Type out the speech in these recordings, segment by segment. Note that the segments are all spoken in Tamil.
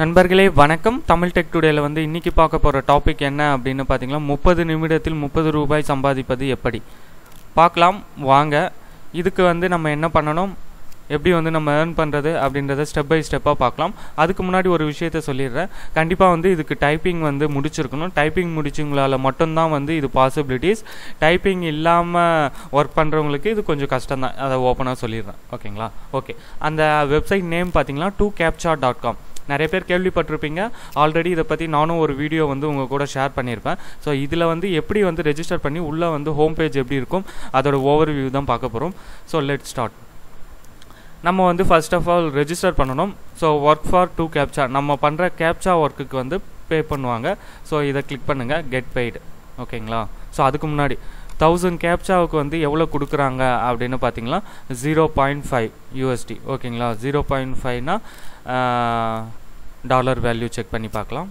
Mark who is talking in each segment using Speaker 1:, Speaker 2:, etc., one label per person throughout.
Speaker 1: நண்பர்களே வணக்கம். தமிழ் டெக் டுடேல வந்து இன்னைக்கு பார்க்க போகிற டாபிக் என்ன அப்படின்னு பார்த்தீங்கன்னா முப்பது நிமிடத்தில் முப்பது ரூபாய் சம்பாதிப்பது எப்படி? பார்க்கலாம். வாங்க. இதுக்கு வந்து நம்ம என்ன பண்ணணும்? எப்படி வந்து நம்ம ஏர்ன் பண்ணுறது அப்படின்றத ஸ்டெப் பை ஸ்டெப்பாக பார்க்கலாம். அதுக்கு முன்னாடி ஒரு விஷயத்த சொல்லிடுறேன். கண்டிப்பாக வந்து இதுக்கு டைப்பிங் வந்து முடிச்சிருக்கணும். டைப்பிங் முடிச்சவங்களால் மட்டும்தான் வந்து இது பாசிபிலிட்டிஸ் டைப்பிங் இல்லாமல் ஒர்க் பண்ணுறவங்களுக்கு இது கொஞ்சம் கஷ்டம் தான் அதை ஓப்பனாக சொல்லிடுறேன். ஓகேங்களா ஓகே அந்த வெப்சைட் நேம் பார்த்தீங்கன்னா டூ கேப்சா டாட் காம் நிறைய பேர் கேள்விப்பட்டிருப்பீங்க. ஆல்ரெடி இதை பற்றி நானும் ஒரு வீடியோ வந்து உங்கள் கூட ஷேர் பண்ணியிருப்பேன். ஸோ இதில் வந்து எப்படி வந்து ரெஜிஸ்டர் பண்ணி உள்ளே வந்து ஹோம் பேஜ் எப்படி இருக்கும் அதோட ஓவர் வியூ தான் பார்க்க போகிறோம் ஸோ லெட் ஸ்டார்ட் நம்ம வந்து ஃபர்ஸ்ட் ஆஃப் ஆல் ரெஜிஸ்டர் பண்ணணும். So work for two captcha நம்ம பண்ணுற கேப்சா ஒர்க்குக்கு வந்து பே பண்ணுவாங்க. ஸோ இதை கிளிக் பண்ணுங்கள் கெட் பெய்டு ஓகேங்களா ஸோ அதுக்கு முன்னாடி தௌசண்ட் கேப்சாவுக்கு வந்து எவ்வளோ கொடுக்குறாங்க அப்படின்னு பார்த்தீங்கன்னா ஜீரோ பாயிண்ட் ஃபைவ் யூஎஸ்டி ஓகேங்களா ஜீரோ பாயிண்ட் ஃபைவ்னா டாலர் வேல்யூ செக் பண்ணி பார்க்கலாம்.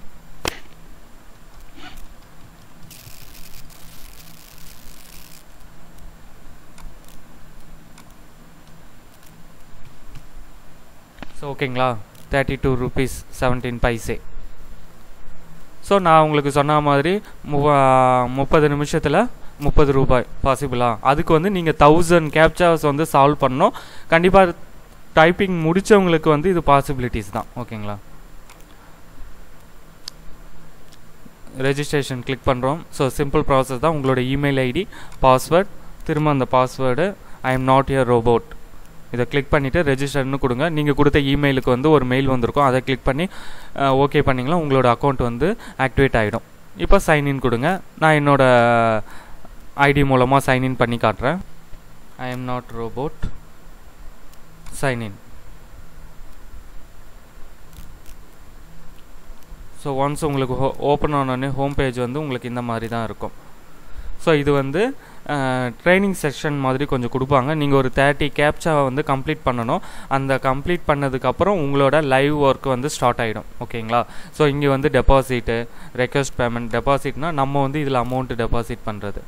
Speaker 1: ஸோ ஓகேங்களா thirty two rupees seventeen paise so நான் உங்களுக்கு சொன்ன மாதிரி முப்பது நிமிஷத்தில் முப்பது ரூபாய் பாசிபிளா அதுக்கு வந்து நீங்கள் தௌசண்ட் கேப்சாஸ் வந்து சால்வ் பண்ணணும். கண்டிப்பாக டைப்பிங் முடித்தவங்களுக்கு வந்து இது பாசிபிலிட்டிஸ் தான். ஓகேங்களா ரெஜிஸ்ட்ரேஷன் கிளிக் பண்ணுறோம் ஸோ சிம்பிள் ப்ராசஸ் தான். உங்களோட இமெயில் ஐடி பாஸ்வேர்ட் திரும்ப அந்த password I am not year robot இதை கிளிக் பண்ணிவிட்டு ரெஜிஸ்டர்னு கொடுங்க. நீங்கள் கொடுத்த இமெயிலுக்கு வந்து ஒரு மெயில் வந்திருக்கும். அதை கிளிக் பண்ணி ஓகே பண்ணிங்களா உங்களோட அக்கௌண்ட் வந்து ஆக்டிவேட் ஆகிடும் இப்போ சைன்இன் கொடுங்க. நான் என்னோட ஐடி மூலமாக சைன்இன் பண்ணி காட்டுறேன். I am not robot sign in so once உங்களுக்கு ஹோ ஓப்பன் ஆனோடனே ஹோம் பேஜ் வந்து உங்களுக்கு இந்த மாதிரி தான் இருக்கும். ஸோ இது வந்து ட்ரைனிங் செக்ஷன் மாதிரி கொஞ்சம் கொடுப்பாங்க. நீங்கள் ஒரு தேர்ட்டி கேப்சாவை வந்து கம்ப்ளீட் பண்ணணும். அந்த கம்ப்ளீட் பண்ணதுக்கப்புறம் உங்களோட லைவ் ஒர்க் வந்து ஸ்டார்ட் ஆகிடும் ஓகேங்களா? ஸோ இங்கே வந்து டெபாசிட்டு ரெக்வஸ்ட் பேமெண்ட் டெபாசிட்னா நம்ம வந்து இதில் அமௌண்ட்டு டெபாசிட் பண்ணுறது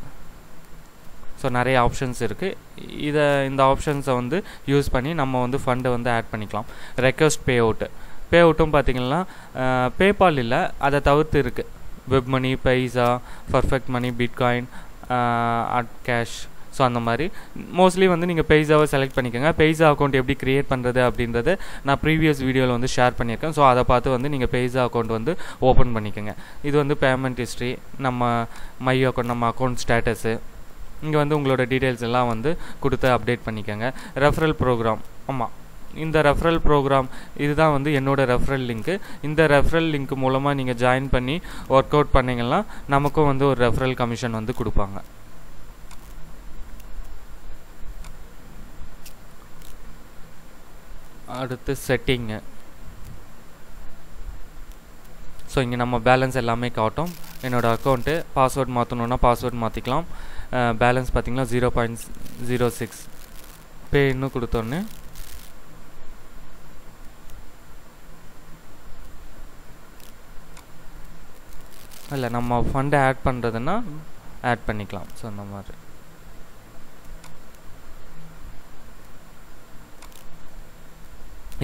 Speaker 1: ஸோ நிறைய ஆப்ஷன்ஸ் இருக்குது இதை இந்த ஆப்ஷன்ஸை வந்து யூஸ் பண்ணி நம்ம வந்து ஃபண்டை வந்து ஆட் பண்ணிக்கலாம். ரெக்வஸ்ட் பே அவுட்டு பே அவுட்டும் பார்த்தீங்கன்னா பேபால் இல்லை அதை தவிர்த்து இருக்குது web money Payza perfect money bitcoin at cash so அந்த மாதிரி. மோஸ்ட்லி வந்து நீங்கள் பெய்ஸாவை செலக்ட் பண்ணிக்கோங்க. பெய்ஸா அக்கௌண்ட் எப்படி க்ரியேட் பண்ணுறது அப்படின்றத நான் ப்ரீவியஸ் வீடியோவில் வந்து ஷேர் பண்ணியிருக்கேன். ஸோ அதை பார்த்து வந்து நீங்கள் பெய்ஸா அக்கௌண்ட் வந்து ஓப்பன் பண்ணிக்கோங்க. இது வந்து பேமெண்ட் ஹிஸ்ட்ரி நம்ம மை அக்கௌண்ட் நம்ம அக்கௌண்ட் ஸ்டேட்டஸு இங்கே வந்து உங்களோட டீட்டெயில்ஸ் எல்லாம் வந்து கொடுத்து அப்டேட் பண்ணிக்கோங்க. ரெஃபரல் ப்ரோக்ராம் ஆமாம் இந்த ரெஃபரல் ப்ரோக்ராம் இதுதான் வந்து என்னோட ரெஃபரல் லிங்க்கு இந்த ரெஃபரல் லிங்க் மூலமாக நீங்கள் ஜாயின் பண்ணி ஒர்க் அவுட் பண்ணிங்கன்னா நமக்கும் வந்து ஒரு ரெஃபரல் கமிஷன் வந்து கொடுப்பாங்க. அடுத்து செட்டிங்கு ஸோ இங்கே நம்ம பேலன்ஸ் எல்லாமே காட்டும். என்னோடய அக்கௌண்ட்டு பாஸ்வேர்ட் மாற்றணுன்னா பாஸ்வேர்ட் மாற்றிக்கலாம் பேலன்ஸ் பார்த்திங்கன்னா ஜீரோ பாயிண்ட் ஜீரோ சிக்ஸ் பே இன்னும் கொடுத்தோன்னே. இல்லை நம்ம ஃபண்டை ஆட் பண்ணுறதுன்னா ஆட் பண்ணிக்கலாம். ஸோ அந்த மாதிரி.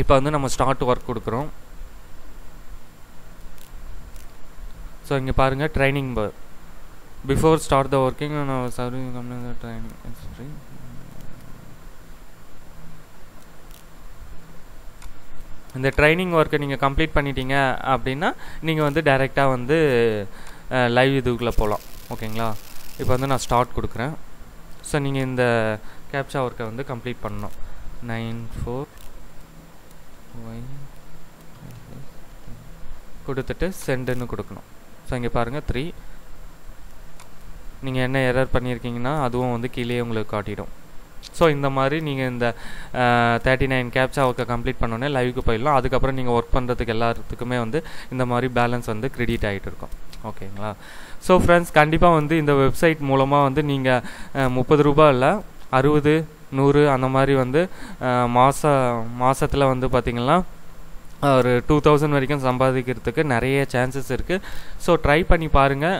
Speaker 1: இப்போ வந்து நம்ம ஸ்டார்ட் ஒர்க் கொடுக்குறோம். ஸோ இங்கே பாருங்கள் training before start the working serving company training history இந்த ட்ரைனிங் ஒர்க்கை நீங்கள் கம்ப்ளீட் பண்ணிட்டீங்க அப்படின்னா நீங்கள் வந்து டைரெக்டாக வந்து லைவ் இதுக்குள்ளே போகலாம் ஓகேங்களா? இப்போ வந்து நான் ஸ்டார்ட் கொடுக்குறேன். ஸோ நீங்கள் இந்த கேப்சா ஒர்க்கை வந்து கம்ப்ளீட் பண்ணணும். நைன் ஃபோர் ஒய் கொடுத்துட்டு சென்டுன்னு கொடுக்கணும். ஸோ இங்கே பாருங்கள் த்ரீ நீங்கள் என்ன எரர் பண்ணியிருக்கீங்கன்னா அதுவும் வந்து கீழே உங்களுக்கு காட்டிடும். ஸோ இந்த மாதிரி நீங்கள் இந்த தேர்ட்டி நைன் கேப்சா ஒர்க்கை கம்ப்ளீட் பண்ணோன்னே லைவுக்கு போயிடலாம். அதுக்கப்புறம் நீங்கள் ஒர்க் பண்ணுறதுக்கு எல்லாத்துக்குமே வந்து இந்த மாதிரி பேலன்ஸ் வந்து க்ரெடிட் ஆகிட்டு இருக்கும். ஓகேங்களா ஸோ ஃப்ரெண்ட்ஸ் கண்டிப்பாக வந்து இந்த வெப்சைட் மூலமாக வந்து நீங்கள் முப்பது ரூபா இல்லை அறுபது நூறு அந்த மாதிரி வந்து மாத மாதத்தில் வந்து பார்த்திங்கன்னா ஒரு டூ தௌசண்ட் வரைக்கும் சம்பாதிக்கிறதுக்கு நிறைய சான்சஸ் இருக்குது ஸோ ட்ரை பண்ணி பாருங்கள்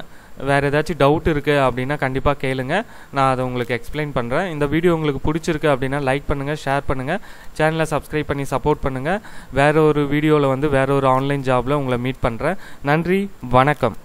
Speaker 1: வேறு ஏதாச்சும் டவுட் இருக்குது அப்படின்னா கண்டிப்பாக கேளுங்க. நான் அதை உங்களுக்கு எக்ஸ்பிளைன் பண்ணுறேன் இந்த வீடியோ உங்களுக்கு பிடிச்சிருக்கு அப்படின்னா லைக் பண்ணுங்கள் ஷேர் பண்ணுங்கள் சேனலை சப்ஸ்கிரைப் பண்ணி சப்போர்ட் பண்ணுங்கள் வேறு ஒரு வீடியோவில் வந்து வேறு ஒரு ஆன்லைன் ஜாபில் உங்களை மீட் பண்ணுறேன் நன்றி வணக்கம்.